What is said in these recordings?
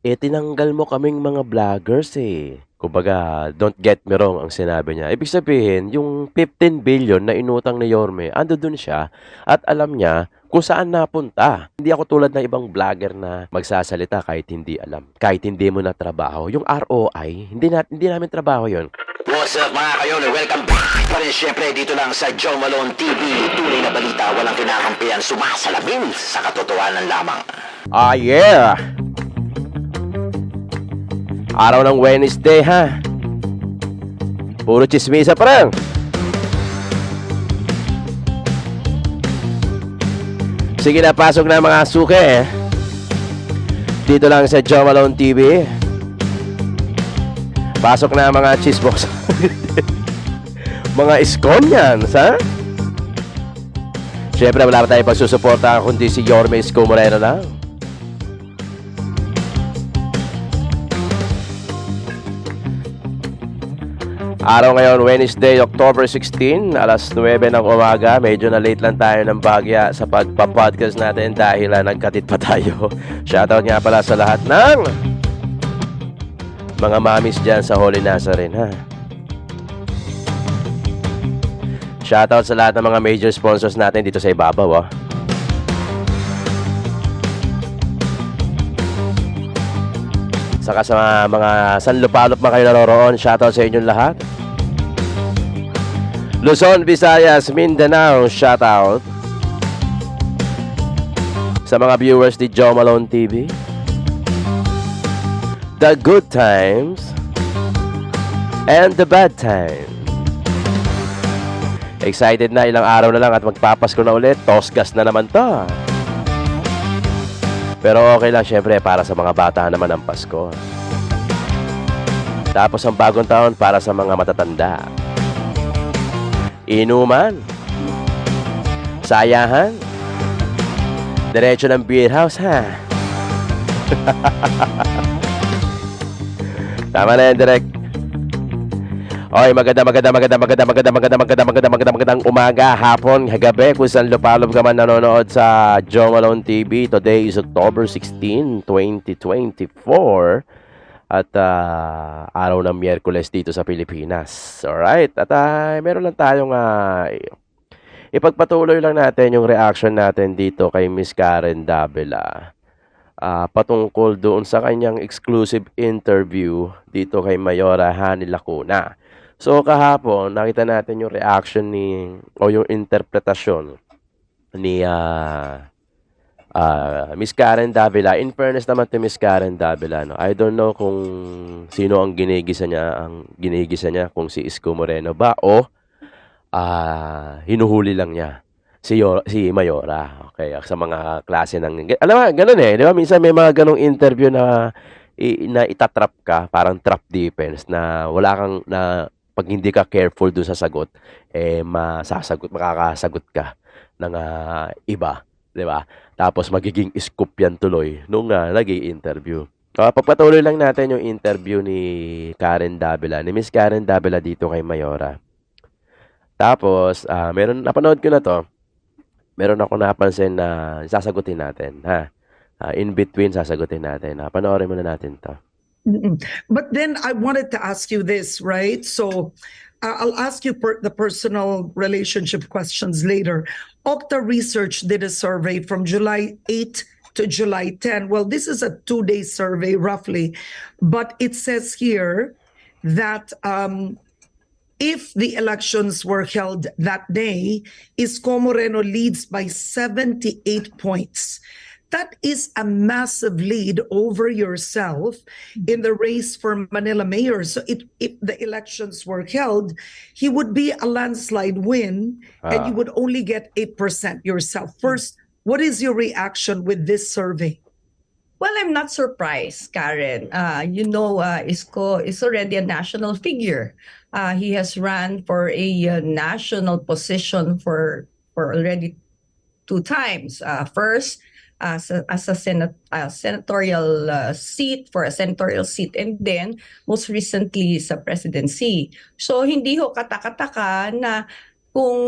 Eh, tinanggal mo kaming mga vloggers eh. Kumbaga, don't get me wrong ang sinabi niya. Ibig sabihin, yung 15 billion na inutang ni Yorme, ando dun siya at alam niya kung saan napunta. Hindi ako tulad ng ibang vlogger na magsasalita kahit hindi alam. Kahit hindi mo na trabaho. Yung ROI, hindi, na, hindi namin trabaho yon. What's up mga kayon? Welcome back pa rin syempre dito lang sa Joe Malone TV. Tunay na balita, walang kinakampihan, sumasalamin sa katotohanan lamang. Ah, yeah! Araw ng Wednesday, ha? Puro chismisa pa rin. Sige na, pasok na mga suke, eh. Dito lang sa Joe TV. Pasok na mga chismox. mga iskon yan, sa? Siyempre, wala pa tayong pagsusuporta kundi si Yorme Isko Moreno lang. Araw ngayon, Wednesday, October 16, alas 9 ng umaga. Medyo na late lang tayo ng bagya sa pagpa-podcast natin dahil ah, nagkatit pa tayo. Shoutout nga pala sa lahat ng mga mamis dyan sa Holy Nazarene, ha? Shoutout sa lahat ng mga major sponsors natin dito sa Ibabaw, oh. Saka sa mga, mga sanlupalop mga kayo naroroon, shoutout sa inyong lahat. Luzon, Visayas, Mindanao, shoutout. Sa mga viewers ni Joe Malone TV. The good times and the bad times. Excited na ilang araw na lang at magpapasko na ulit. Tosgas na naman to. Pero okay lang syempre para sa mga bata naman ang Pasko. Tapos ang bagong taon para sa mga matatanda. Inuman. Sayahan. Diretso ng beer house ha. Tama na yan, direct. Oy, maganda, maganda, maganda, maganda, maganda, maganda, maganda, maganda, maganda, magandang umaga, hapon, gabi, kung saan lupalob ka man nanonood sa Joe Malone TV. Today is October 16, 2024. At ah, araw ng Miyerkules dito sa Pilipinas. Alright? At ah, meron lang tayong ah, ipagpatuloy lang natin yung reaction natin dito kay Miss Karen Davila. Ah, patungkol doon sa kanyang exclusive interview dito kay Mayora Hani Lacuna. So kahapon, nakita natin yung reaction ni o yung interpretasyon ni ah ah, Miss Karen Davila. In fairness naman to Miss Karen Davila, no. I don't know kung sino ang ginigisa niya, ang ginigisa niya kung si Isko Moreno ba o ah hinuhuli lang niya si Yor- si Mayora. Okay, sa mga klase ng alam mo, ganun eh, 'di ba? Minsan may mga ganong interview na i, na itatrap ka, parang trap defense na wala kang na pag hindi ka careful dun sa sagot, eh masasagot, makakasagot ka ng ah, iba, 'di ba? Tapos magiging scoop yan tuloy nung uh, nag-i-interview. Uh, pagpatuloy lang natin yung interview ni Karen Davila, ni Miss Karen Davila dito kay Mayora. Tapos, ah, meron, napanood ko na to, meron ako napansin na sasagutin natin, ha? Ah, in between, sasagutin natin. Uh, panoorin muna natin to. But then I wanted to ask you this, right? So uh, I'll ask you per- the personal relationship questions later. Okta Research did a survey from July 8 to July 10. Well, this is a two day survey roughly, but it says here that um, if the elections were held that day, Isco Moreno leads by 78 points. That is a massive lead over yourself in the race for Manila mayor. So it, if the elections were held, he would be a landslide win and you Ah. would only get 8% yourself. First, what is your reaction with this survey? Well, I'm not surprised, Karen. Uh, you know, uh, Isko is already a national figure. Uh, he has run for a uh, national position for for already two times. Uh, first, as a, as a senat, uh, senatorial uh, seat for a senatorial seat, and then most recently sa presidency. So hindi ho katakataka na kung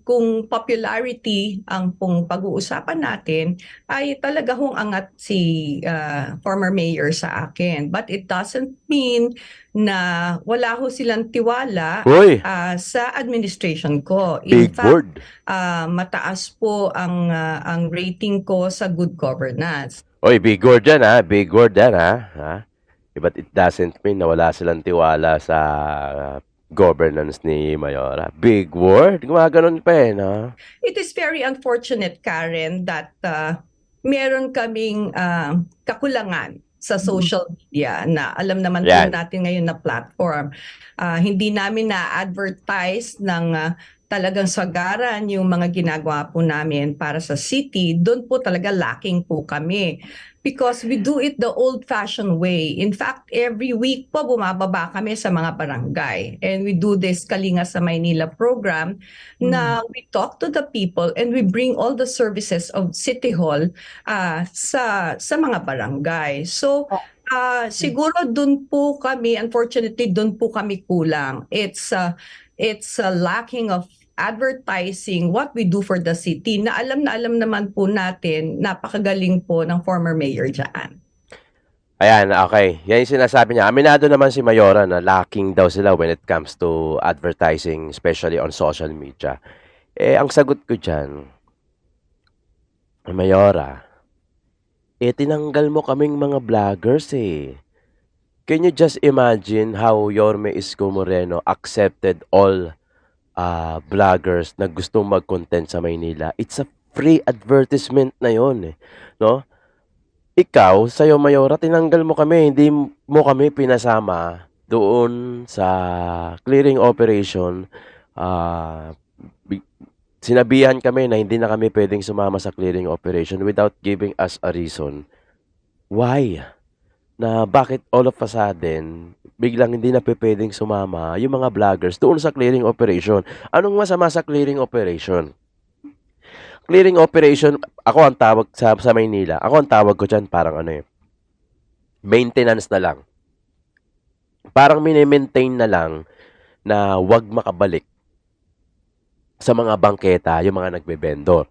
kung popularity ang pong pag-uusapan natin ay talaga hong angat si ah, former mayor sa akin but it doesn't mean na wala ho silang tiwala Uy, ah, sa administration ko in big fact word. ah, mataas po ang ah, ang rating ko sa good governance Uy, big word yan ha. Big word yan ha. ha? But it doesn't mean na wala silang tiwala sa uh, governance ni Mayora. Big word. Gumaganon pa eh, no? It is very unfortunate, Karen, that uh, meron kaming uh, kakulangan sa social media na alam naman po Yan. natin ngayon na platform. Ah, hindi namin na-advertise ng ah, talagang sagaran yung mga ginagawa po namin para sa city. Doon po talaga lacking po kami. Because we do it the old-fashioned way. In fact, every week po bumababa kami sa mga barangay. And we do this Kalinga sa Maynila program na we talk to the people and we bring all the services of City Hall ah, sa sa mga barangay. So ah, siguro dun po kami unfortunately dun po kami kulang. It's ah, it's a lacking of advertising what we do for the city na alam na alam naman po natin napakagaling po ng former mayor dyan. Ayan, okay. Yan yung sinasabi niya. Aminado naman si Mayora na lacking daw sila when it comes to advertising, especially on social media. Eh, ang sagot ko dyan, Mayora, eh, tinanggal mo kaming mga vloggers eh. Can you just imagine how Yorme Isko Moreno accepted all uh, vloggers na gustong mag-content sa Maynila? It's a free advertisement na yon eh. No? ikaw, sa'yo Mayora, tinanggal mo kami, hindi mo kami pinasama doon sa clearing operation. Bi- sinabihan kami na hindi na kami pwedeng sumama sa clearing operation without giving us a reason. Why? Na bakit all of a sudden, biglang hindi na pwedeng sumama yung mga vloggers doon sa clearing operation. Anong masama sa clearing operation? Clearing operation, ako ang tawag sa, sa Maynila. Ako ang tawag ko dyan parang ano eh. Maintenance na lang. Parang mini-maintain na lang na wag makabalik sa mga bangketa, yung mga nagbe-vendor.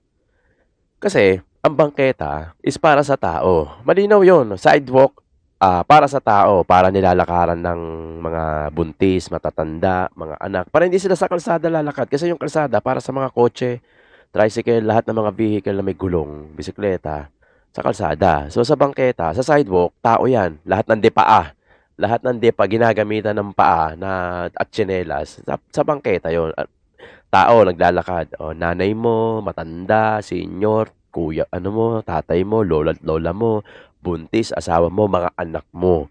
Kasi, ang bangketa is para sa tao. Malinaw yon Sidewalk, ah, para sa tao, para nilalakaran ng mga buntis, matatanda, mga anak. Para hindi sila sa kalsada lalakad. Kasi yung kalsada, para sa mga kotse, tricycle, lahat ng mga vehicle na may gulong, bisikleta, sa kalsada. So sa bangketa, sa sidewalk, tao yan. Lahat ng depaa. Lahat ng depa ginagamitan ng paa na at tsinelas. Sa, sa bangketa yon Tao naglalakad. O, nanay mo, matanda, senior, kuya, ano mo, tatay mo, lola, lola mo, buntis, asawa mo, mga anak mo.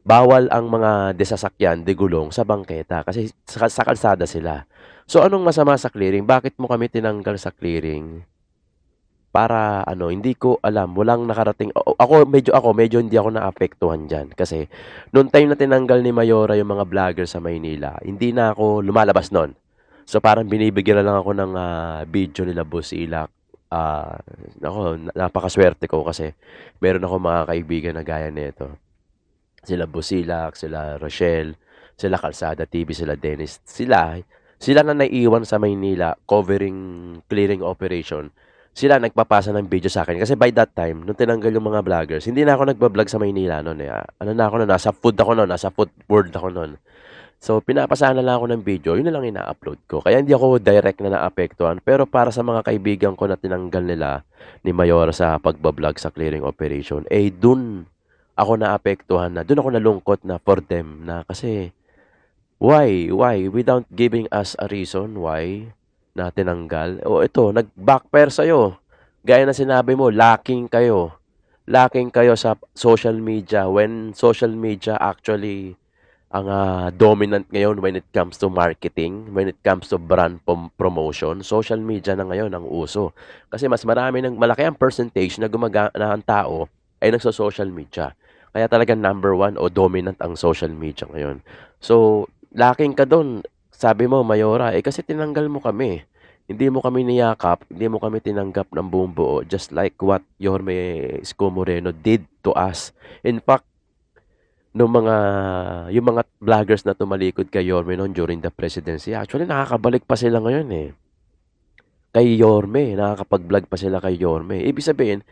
Bawal ang mga desasakyan, digulong sa bangketa kasi sa, sa kalsada sila. So anong masama sa clearing? Bakit mo kami tinanggal sa clearing? Para ano, hindi ko alam, walang nakarating. o- Ako medyo ako medyo hindi ako naapektuhan diyan kasi noong time na tinanggal ni Mayora yung mga vlogger sa Maynila, hindi na ako lumalabas noon. So parang binibigyan lang ako ng ah, video nila Boss Ilak. Ah, nako, na- napakaswerte ko kasi meron ako mga kaibigan na gaya nito. Sila Busilak, sila Rochelle, sila Kalsada TV, sila Dennis. Sila, sila na naiiwan sa Maynila covering clearing operation. Sila nagpapasa ng video sa akin. Kasi by that time, nung tinanggal yung mga vloggers, hindi na ako nagbablog sa Maynila noon. Eh. Ah, Ano na ako noon, nasa food ako noon, nasa food world ako noon. So, pinapasahan na lang ako ng video, yun na lang ina-upload ko. Kaya hindi ako direct na naapektuhan. Pero para sa mga kaibigan ko na tinanggal nila ni Mayor sa pagbablog sa clearing operation, eh dun ako naapektuhan na, dun ako nalungkot na for them na kasi why, why, without giving us a reason why na tinanggal. O ito, nag-backfire sa'yo. Gaya na sinabi mo, lacking kayo. Lacking kayo sa social media when social media actually ang ah, dominant ngayon when it comes to marketing, when it comes to brand promotion, social media na ngayon ang uso. Kasi mas marami ng malaki ang percentage na gumaga na ang tao ay nagso-social media. Kaya talaga number one o dominant ang social media ngayon. So, lacking ka doon. Sabi mo, Mayora, eh kasi tinanggal mo kami. Hindi mo kami niyakap, hindi mo kami tinanggap ng buong buo, just like what Yorme Isko Moreno did to us. In fact, nung mga yung mga vloggers na tumalikod kay Yorme noon during the presidency. Actually, nakakabalik pa sila ngayon eh. Kay Yorme, nakakapag-vlog pa sila kay Yorme. Ibig sabihin,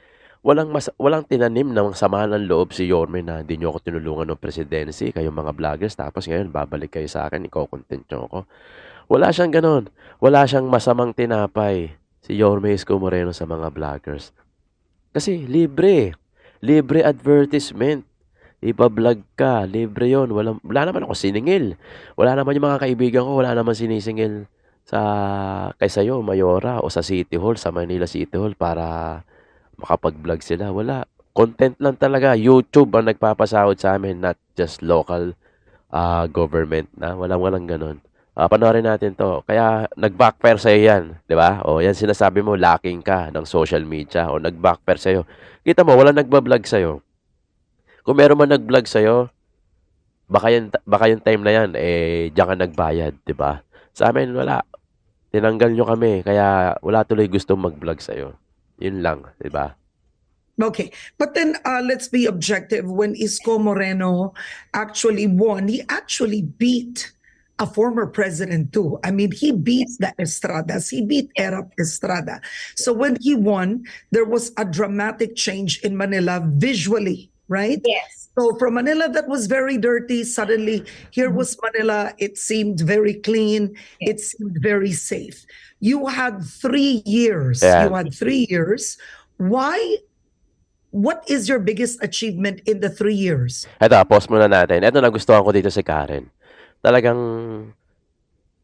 walang mas, walang tinanim ng sama ng loob si Yorme na hindi niyo ako tinulungan ng presidency, kayong mga vloggers, tapos ngayon babalik kayo sa akin, iko-content niyo ako. Wala siyang ganon. Wala siyang masamang tinapay si Yorme Isko Moreno sa mga vloggers. Kasi libre. Libre advertisement. Ipa-vlog ka, libre yon Wala, wala naman ako siningil. Wala naman yung mga kaibigan ko, wala naman sinisingil sa kay sa'yo, Mayora, o sa City Hall, sa Manila City Hall para makapag-vlog sila. Wala. Content lang talaga. YouTube ang nagpapasahod sa amin, not just local ah, government na. Walang walang ganon. Ah, panoorin natin to. Kaya nag-backfire sa'yo yan. Di ba? O yan sinasabi mo, lacking ka ng social media. O nag-backfire sa'yo. Kita mo, wala nagbablog sa'yo. Kung meron man nag-vlog sa'yo, baka yung, baka yung time na yan, eh, diyan ka nagbayad. Di ba? Sa amin, wala. Tinanggal nyo kami. Kaya wala tuloy gustong mag-vlog sa'yo. Yun lang. Di ba? Okay, but then uh, let's be objective. When Isko Moreno actually won, he actually beat a former president too. I mean, he beat the Estradas. He beat Erap Estrada. So when he won, there was a dramatic change in Manila visually, right? Yes. So from Manila that was very dirty, suddenly here was Manila. It seemed very clean. It seemed very safe. You had three years. Yeah. You had three years. Why? What is your biggest achievement in the three years? Eto, pause muna natin. Eto nagustuhan ko dito si Karen. Talagang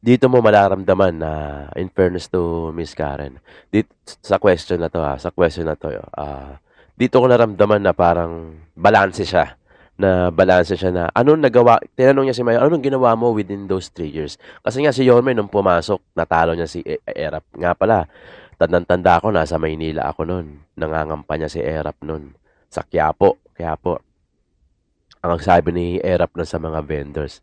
dito mo malaramdaman na in fairness to Miss Karen. Dito, sa question na to ha, sa question na to, ah, dito ko naramdaman na parang balanse siya. Na balanse siya na anong nagawa, tinanong niya si Mayor, anong ginawa mo within those three years? Kasi nga si Yorme nung pumasok, natalo niya si E- Erap. Nga pala, tandang-tanda ako, nasa Maynila ako noon. Nangangampanya si Erap noon. Sa Quiapo. Quiapo. Ang sabi ni Erap na sa mga vendors,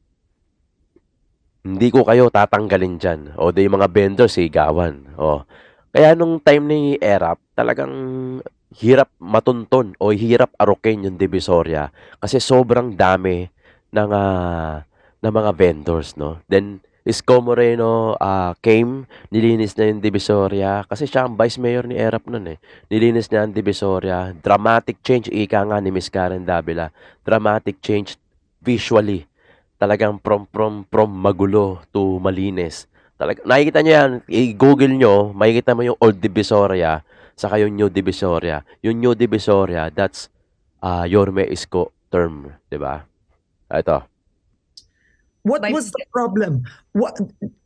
hindi ko kayo tatanggalin dyan. O di yung mga vendors, sigawan. O. Kaya nung time ni Erap, talagang hirap matunton o hirap arukin yung Divisoria kasi sobrang dami ng, ah, ng mga vendors, no? Then, Isko Moreno ah, came, nilinis na yung Divisoria kasi siya ang vice mayor ni Erap nun eh. Nilinis niya ang Divisoria. Dramatic change, ika nga ni Miss Karen Davila. Dramatic change visually. Talagang from, from, from magulo to malinis. Talaga, nakikita niyo yan, i-google nyo, makikita mo yung old Divisoria, saka yung new Divisoria. Yung new Divisoria, that's uh, Yorme Isko term, di ba? Ito, What was the problem? What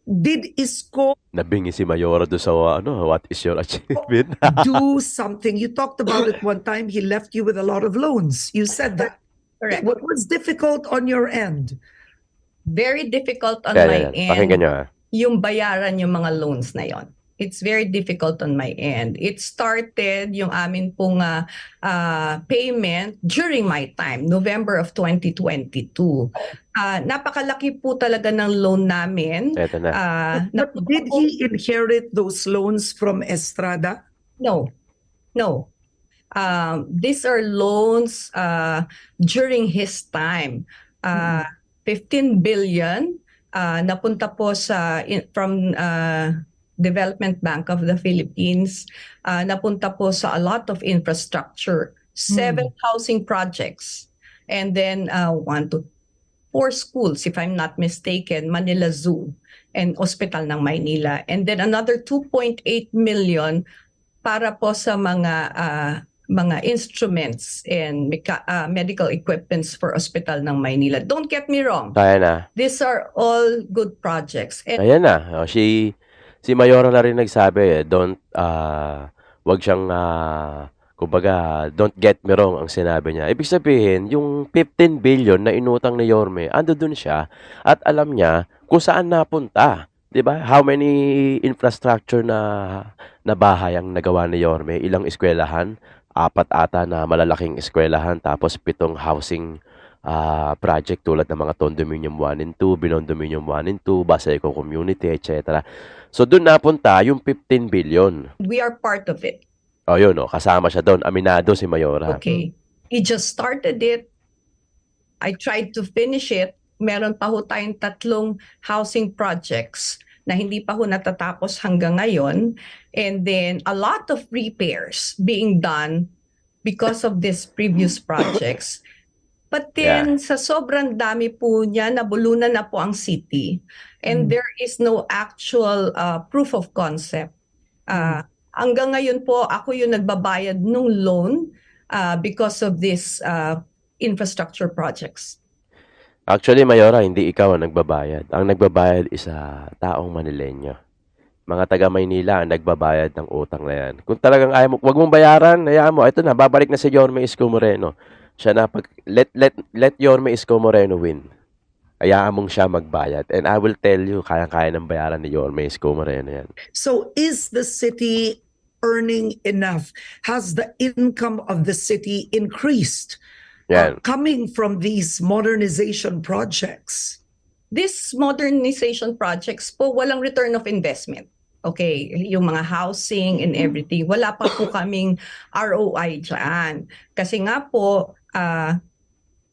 did Isko nabingi si Mayora do sa ano, what is your achievement? do something? You talked about it one time. He left you with a lot of loans. You said that. Correct. What was difficult on your end? Very difficult on Yan, my yan, yan. Pakinggan end nyo ah. yung bayaran yung mga loans na yon. It's very difficult on my end. It started yung amin pong ah, ah, payment during my time, November of 2022. Ah, napakalaki po talaga ng loan namin. Ito na. Ah, But did he inherit those loans from Estrada? No, no. Um, these are loans uh, during his time. Uh, 15 billion uh, napunta po sa in- from uh, Development Bank of the Philippines. Uh, napunta po sa a lot of infrastructure, seven housing projects, and then uh, one to four schools, if I'm not mistaken, Manila Zoo and Hospital ng Maynila. And then another 2.8 million para po sa mga ah, mga instruments and ah, medical equipments for Hospital ng Maynila. Don't get me wrong. Kaya na. These are all good projects. And Ayan na. O, si, si Mayora na rin nagsabi, eh, don't, ah, wag siyang, ah, kumbaga, don't get me wrong ang sinabi niya. Ibig sabihin, yung 15 billion na inutang ni Yorme, ando dun siya at alam niya kung saan napunta. 'Di ba? How many infrastructure na na bahay ang nagawa ni Yorme? Ilang eskwelahan? Apat ata na malalaking eskwelahan tapos pitong housing ah, project tulad ng mga Condominium 1 and 2, Binondominium 1 and 2, Baseco Community, etc. So doon napunta yung 15 billion. we are part of it. O yun, oh, kasama siya doon. Aminado si Mayora. Okay. He just started it. I tried to finish it. Meron pa ho tayong tatlong housing projects na hindi pa ho natatapos hanggang ngayon. And then a lot of repairs being done because of these previous projects. But then sa sobrang dami po niya, nabulunan na po ang city. And Mm. there is no actual uh, proof of concept. Uh, hanggang ngayon po, ako yung nagbabayad nung loan uh, because of these uh, infrastructure projects. Actually, Mayora, hindi ikaw ang nagbabayad. Ang nagbabayad is ah, taong Manileño. Mga taga Maynila ang nagbabayad ng utang na yan. Kung talagang ayaw mo, wag mong bayaran, hayaan mo. Ito na, babalik na si Yorme Isko Moreno. Siya na, pag, let, let, let Yorme Isko Moreno win. Hayaan mong siya magbayad. And I will tell you, kaya-kaya ng bayaran ni Yorme Isko Moreno yan. So is the city earning enough? Has the income of the city increased Yan. uh, coming from these modernization projects? These modernization projects po, walang return of investment. Okay, yung mga housing and everything, wala pa po kaming ROI dyan. Kasi nga po, ah,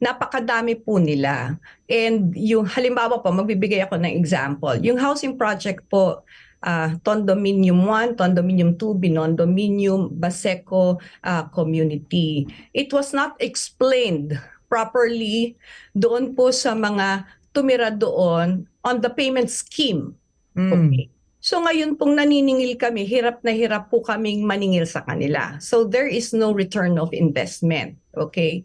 napakadami po nila. And yung halimbawa po, magbibigay ako ng example. Yung housing project po, ah, Condominium 1, Condominium 2, Binondominium, Baseco ah, Community. It was not explained properly doon po sa mga tumira doon on the payment scheme. Mm. Okay. So ngayon pong naniningil kami, hirap na hirap po kaming maningil sa kanila. So there is no return of investment. Okay?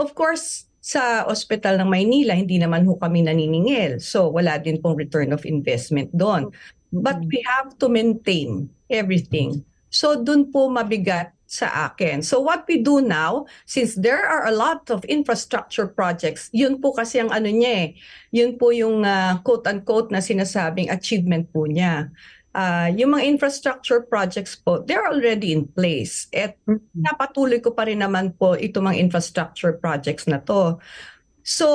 Of course, sa ospital ng Maynila, hindi naman ho kami naniningil. So wala din pong return of investment doon. But we have to maintain everything. So dun po mabigat sa akin. So what we do now, since there are a lot of infrastructure projects, yun po kasi ang ano niya eh, yun po yung ah, quote-unquote na sinasabing achievement po niya. Ah, yung mga infrastructure projects po, they're already in place. At Mm. napatuloy ko pa rin naman po itong mga infrastructure projects na to. So,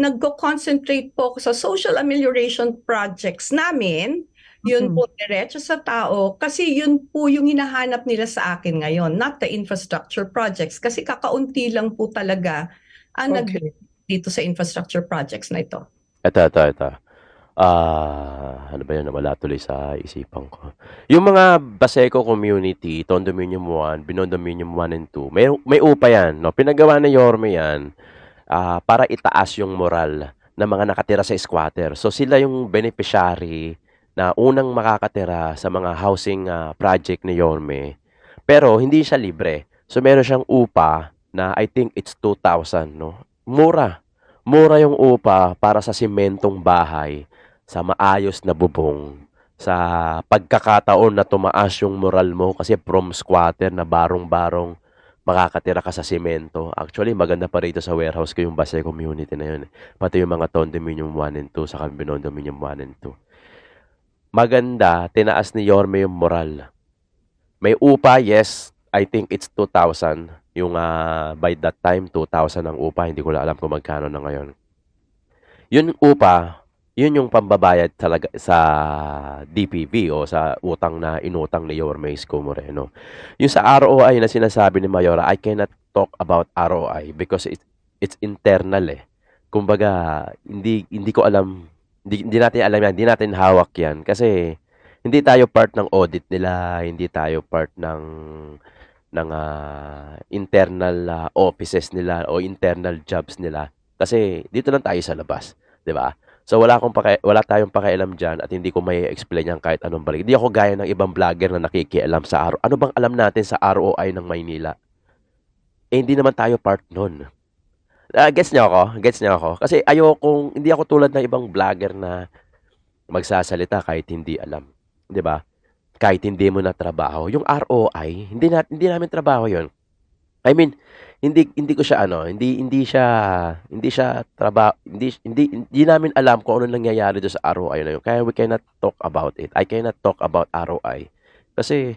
nagko-concentrate po ako sa social amelioration projects namin. Yun Mhm. po diretso sa tao kasi yun po yung hinahanap nila sa akin ngayon, not the infrastructure projects kasi kakaunti lang po talaga ang nag Okay. dito sa infrastructure projects na ito. Ito, ito, ito. Ah, ano ba yun? Nawala tuloy sa isipan ko. Yung mga Baseco community, Condominium 1, Binondominium 1 and 2, may, may upa yan. No? Pinagawa ni Yorme yan ah, para itaas yung moral ng mga nakatira sa squatter. So sila yung beneficiary na unang makakatira sa mga housing ah, project ni Yorme. Pero hindi siya libre. So meron siyang upa na I think it's 2,000. No? Mura. Mura yung upa para sa simentong bahay, sa maayos na bubong, sa pagkakataon na tumaas yung moral mo kasi from squatter na barong-barong makakatira ka sa simento. Actually, maganda pa rito sa warehouse ko yung Base community na yun. Pati yung mga condominium 1 and 2 sa condominium 1 and 2. Maganda, tinaas ni Yorme yung moral. May upa, yes. I think it's 2,000. Yung ah, by that time, 2,000 ang upa. Hindi ko lang alam kung magkano na ngayon. Yun upa, yun yung pambabayad talaga sa DPV o sa utang na inutang ni Yorme Isko Moreno. Yung sa ROI na sinasabi ni Mayora, I cannot talk about ROI because it, it's internal eh. Kumbaga, hindi hindi ko alam, hindi, hindi natin alam yan, hindi natin hawak yan kasi hindi tayo part ng audit nila, hindi tayo part ng ng ah, internal ah, offices nila o internal jobs nila kasi dito lang tayo sa labas, 'di ba? So wala akong paki, wala tayong pakialam diyan at hindi ko may explain yan kahit anong balik. Hindi ako gaya ng ibang vlogger na nakikialam sa RO. Ano bang alam natin sa ROI ng Maynila? Eh hindi naman tayo part nun. Ah, gets niyo ako? Gets niyo ako? Kasi ayokong hindi ako tulad ng ibang vlogger na magsasalita kahit hindi alam, 'di ba? Kahit hindi mo na trabaho. Yung ROI, hindi na hindi namin trabaho 'yon. I mean, hindi hindi ko siya ano, hindi hindi siya hindi siya trabaho, hindi hindi hindi namin alam kung ano nangyayari doon sa ROI na yun. Kaya we cannot talk about it. I cannot talk about ROI kasi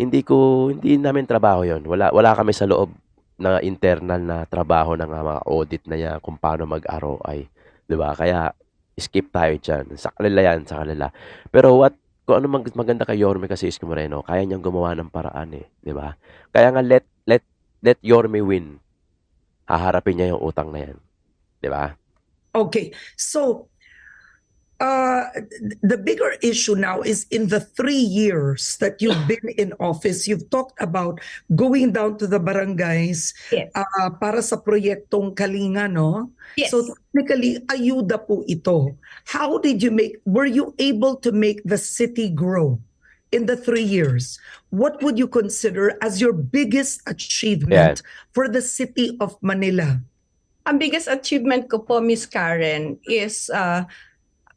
hindi ko hindi namin trabaho 'yon. Wala wala kami sa loob na internal na trabaho ng mga audit na yan kung paano mag-ROI, ba? Kaya skip tayo diyan. Sa kanila yan, sa kanila. Pero what kung ano mag- maganda kay Yorme kasi Isko Moreno, kaya niyang gumawa ng paraan eh, ba? Kaya nga let let let Yorme win. Haharapin niya yung utang na yan. Ba? Okay, so uh, the bigger issue now is in the three years that you've been in office, you've talked about going down to the barangays Yes. uh, para sa proyektong Kalinga, no? Yes. So technically, ayuda po ito. How did you make, were you able to make the city grow in the three years? What would you consider as your biggest achievement for the city of Manila? Ang biggest achievement ko po, Miss Karen, is uh,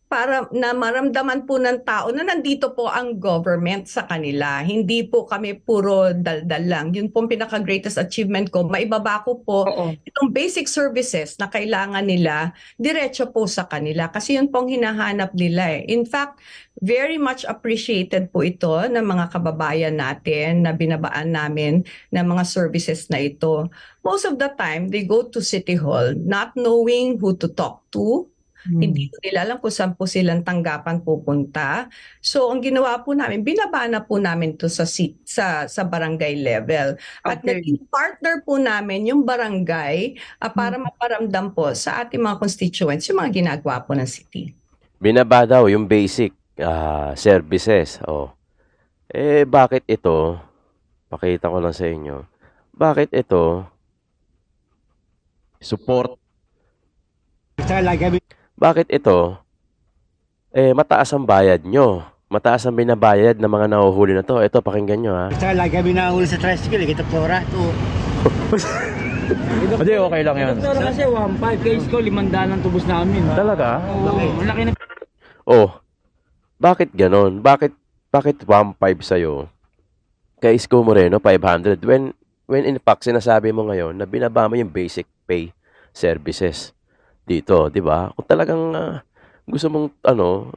para na maramdaman po ng tao na nandito po ang government sa kanila. Hindi po kami puro daldal lang. Yun po ang pinaka-greatest achievement ko. Maibaba ko po Oo. itong basic services na kailangan nila, diretso po sa kanila. Kasi yun pong hinahanap nila eh. In fact, very much appreciated po ito ng mga kababayan natin na binabaan namin ng mga services na ito. Most of the time, they go to City Hall not knowing who to talk to, Hmm. hindi ko nila alam kung saan po silang tanggapan pupunta. So ang ginawa po namin, binaba na po namin to sa sit, sa sa barangay level. At Okay. naging partner po namin yung barangay ah, para maparamdam po sa ating mga constituents yung mga ginagawa po ng city. Binaba daw yung basic ah, services. Oh. Eh, bakit ito? Pakita ko lang sa inyo. Bakit ito? Support. Bakit ito? Eh, mataas ang bayad nyo. Mataas ang binabayad ng mga nahuhuli na to. Ito, pakinggan nyo ha. Saka lagi kami nahuli sa tricycle, eh, kita pora. Ito. Hindi, okay lang yan. Pero kasi 1.5, case ko, limandaan ang tubos namin. Talaga? Oo, ang laki na Oh, bakit ganon? Bakit, bakit 1.5 sa'yo? Kay Isko Moreno, 500. When, when in fact, sinasabi mo ngayon na binaba mo yung basic pay services dito, di ba? Kung talagang ah, gusto mong, ano,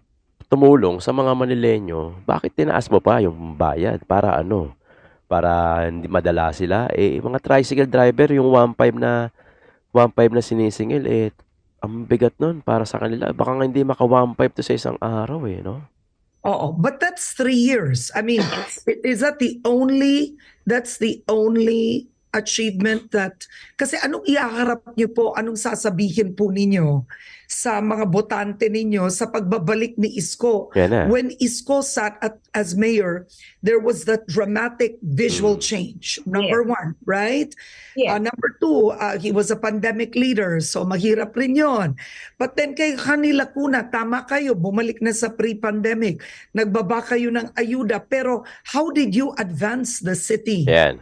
tumulong sa mga Manilenyo, bakit tinaas mo pa yung bayad? Para ano? Para hindi madala sila? Eh, mga tricycle driver, yung 1.5 na, 1.5 na sinisingil, eh, ang bigat nun para sa kanila. Baka nga hindi maka 1.5 to sa isang araw eh, no? Oh, but that's three years. I mean, is that the only, that's the only achievement that, kasi anong iaharap niyo po, anong sasabihin po ninyo sa mga botante ninyo sa pagbabalik ni Isko? Na. When Isko sat at, as mayor, there was that dramatic visual change. Number one, right? Yes. Uh, number two, uh, he was a pandemic leader, so mahirap rin yon. But then kay kanila kuna, tama kayo, bumalik na sa pre-pandemic. Nagbaba kayo ng ayuda, pero how did you advance the city? Yan.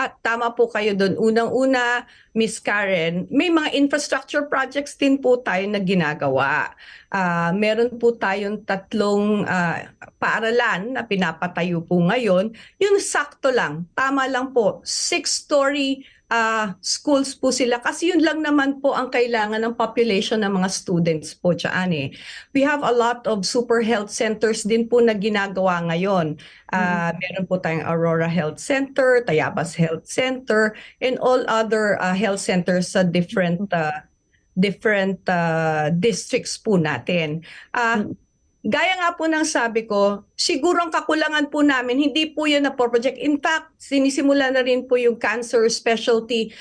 At tama po kayo doon. Unang-una, Miss Karen, may mga infrastructure projects din po tayo na ginagawa. Ah, meron po tayong tatlong ah, paaralan na pinapatayo po ngayon. Yung sakto lang, tama lang po, six-story ah, schools po sila kasi yun lang naman po ang kailangan ng population ng mga students po dyan eh. We have a lot of super health centers din po na ginagawa ngayon. Ah, meron po tayong Aurora Health Center, Tayabas Health Center, and all other ah, health centers sa different ah, different ah, districts po natin. Ah, Gaya nga po ng sabi ko, siguro ang kakulangan po namin, hindi po yun na project. In fact, sinisimula na rin po yung cancer specialty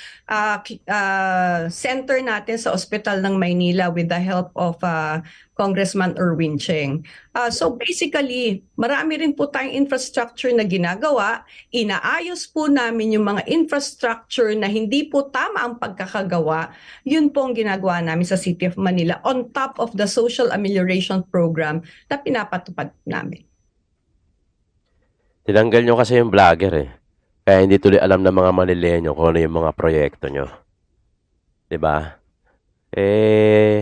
ki- ah, center natin sa Ospital ng Maynila with the help of ah, Congressman Erwin Cheng. Ah, so basically, marami rin po tayong infrastructure na ginagawa. Inaayos po namin yung mga infrastructure na hindi po tama ang pagkakagawa. Yun po ang ginagawa namin sa City of Manila on top of the social amelioration program na pinapatupad namin. Tinanggal nyo kasi yung vlogger eh. Kaya hindi tuloy alam ng mga Manilenyo kung ano yung mga proyekto nyo. ba? Eh,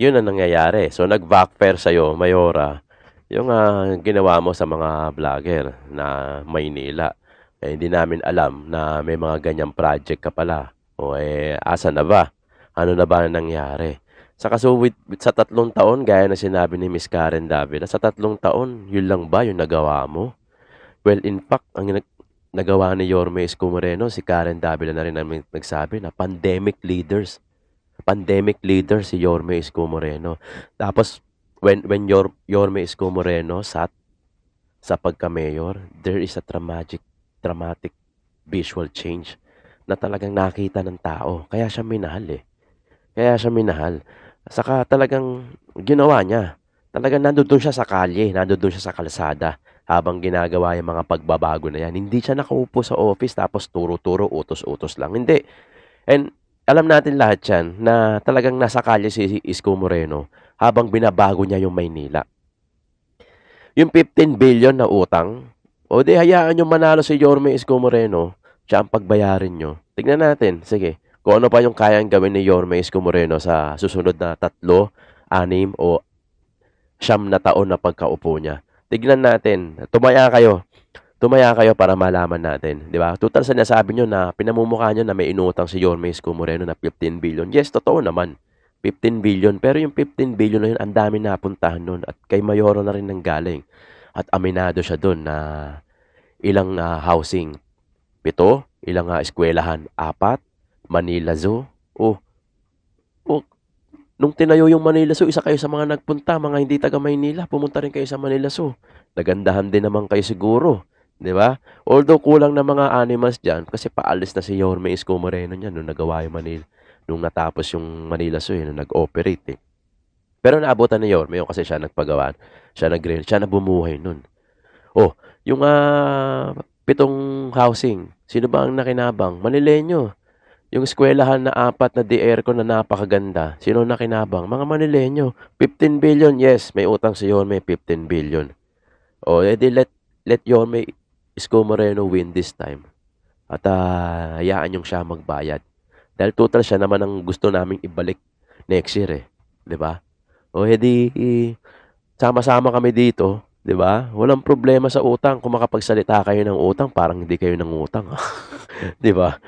yun ang nangyayari. So, nag-backfire sa'yo, Mayora, yung ah, ginawa mo sa mga vlogger na Maynila. Eh, hindi namin alam na may mga ganyang project ka pala. O eh, asa na ba? Ano na ba ang nangyari? Sa kaso, with, with- sa tatlong taon, gaya na sinabi ni Miss Karen Davila, sa tatlong taon, yun lang ba yung nagawa mo? Well, in fact, ang nag- nagawa ni Yorme Isko Moreno, si Karen Davila na rin namin nagsabi na pandemic leaders. Pandemic leader si Yorme Isko Moreno. Tapos, when, when Yor, Yorme Isko Moreno sat sa pagka-mayor, there is a dramatic, dramatic visual change na talagang nakita ng tao. Kaya siya minahal eh. Kaya siya minahal. Saka talagang ginawa niya. Talagang nandoon siya sa kalye, nandoon siya sa kalsada habang ginagawa yung mga pagbabago na yan. Hindi siya nakaupo sa office tapos turo-turo, utos-utos lang. Hindi. And alam natin lahat yan na talagang nasa kalye si Isko Moreno habang binabago niya yung Maynila. Yung 15 billion na utang, o di hayaan nyo manalo si Yorme Isko Moreno, siya ang pagbayarin nyo. Tignan natin, sige, kung ano pa yung kayang gawin ni Yorme Isko Moreno sa susunod na tatlo, anim o siyam na taon na pagkaupo niya. Tignan natin, tumaya kayo. Tumaya kayo para malaman natin, di ba? Total sa nasabi nyo na pinamumukha nyo na may inutang si Yorme Isko Moreno na 15 billion. Yes, totoo naman. 15 billion. Pero yung 15 billion na yun, ang dami napuntahan nun. At kay Mayoro na rin nang galing. At aminado siya doon na ilang ah, housing. Pito, ilang ah, eskwelahan. Apat, Manila Zoo. Oh, oh, nung tinayo yung Manila Zoo, isa kayo sa mga nagpunta, mga hindi taga Maynila, pumunta rin kayo sa Manila Zoo. Nagandahan din naman kayo siguro. Di ba? Although kulang na mga animals dyan, kasi paalis na si Yorme Isko Moreno niyan nung nagawa yung Manila, nung natapos yung Manila Zoo, eh, nung nag-operate eh. Pero naabutan ni Yorme yun kasi siya nagpagawa, siya nag siya na bumuhay nun. Oh, yung ah, pitong housing, sino ba ang nakinabang? Manilenyo. Yung eskwelahan na apat na di-aircon na napakaganda, sino ang nakinabang? Mga Manilenyo. 15 billion, yes, may utang si Yorme, 15 billion. Oh, edi let, let Yorme Isko Moreno win this time. At ah, hayaan yung siya magbayad. Dahil total siya naman ang gusto naming ibalik next year eh. ba? O edi i- sama-sama kami dito, 'di ba? Walang problema sa utang kung makapagsalita kayo ng utang, parang hindi kayo nangutang. 'Di ba?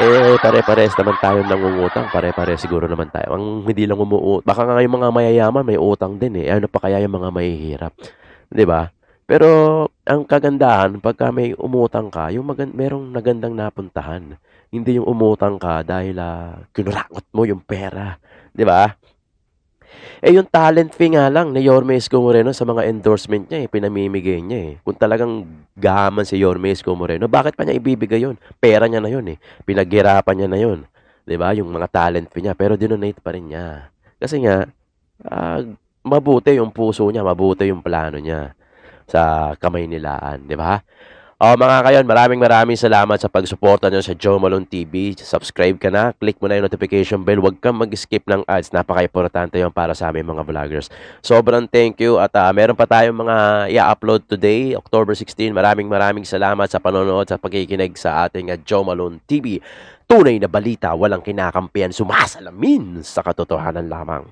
Eh, pare-pares naman tayo nangungutang, pare-pare siguro naman tayo. Ang hindi lang umuut, baka nga yung mga mayayaman may utang din eh. Ano pa kaya yung mga mahihirap? 'Di ba? Pero ang kagandahan pagka may umutang ka, yung magan merong nagandang napuntahan. Hindi yung umutang ka dahil ah, kinurakot mo yung pera, 'di ba? Eh yung talent fee nga lang ni Yorme Isko Moreno sa mga endorsement niya eh, pinamimigay niya eh. Kung talagang gaman si Yorme Isko Moreno, bakit pa niya ibibigay yun? Pera niya na yun eh. Pinaghirapan niya na yun. 'Di ba? Yung mga talent fee niya, pero dinonate pa rin niya. Kasi nga, ah, mabuti yung puso niya, mabuti yung plano niya sa kamay nilaan, di ba? O mga kayon, maraming maraming salamat sa pagsuporta nyo sa Joe Malone TV. Subscribe ka na, click mo na yung notification bell. Huwag kang mag-skip ng ads. Napaka-importante yun para sa aming mga vloggers. Sobrang thank you at ah, meron pa tayong mga i-upload today, October 16. Maraming maraming salamat sa panonood, sa pagkikinig sa ating ah, Joe Malone TV. Tunay na balita, walang kinakampihan, sumasalamin sa katotohanan lamang.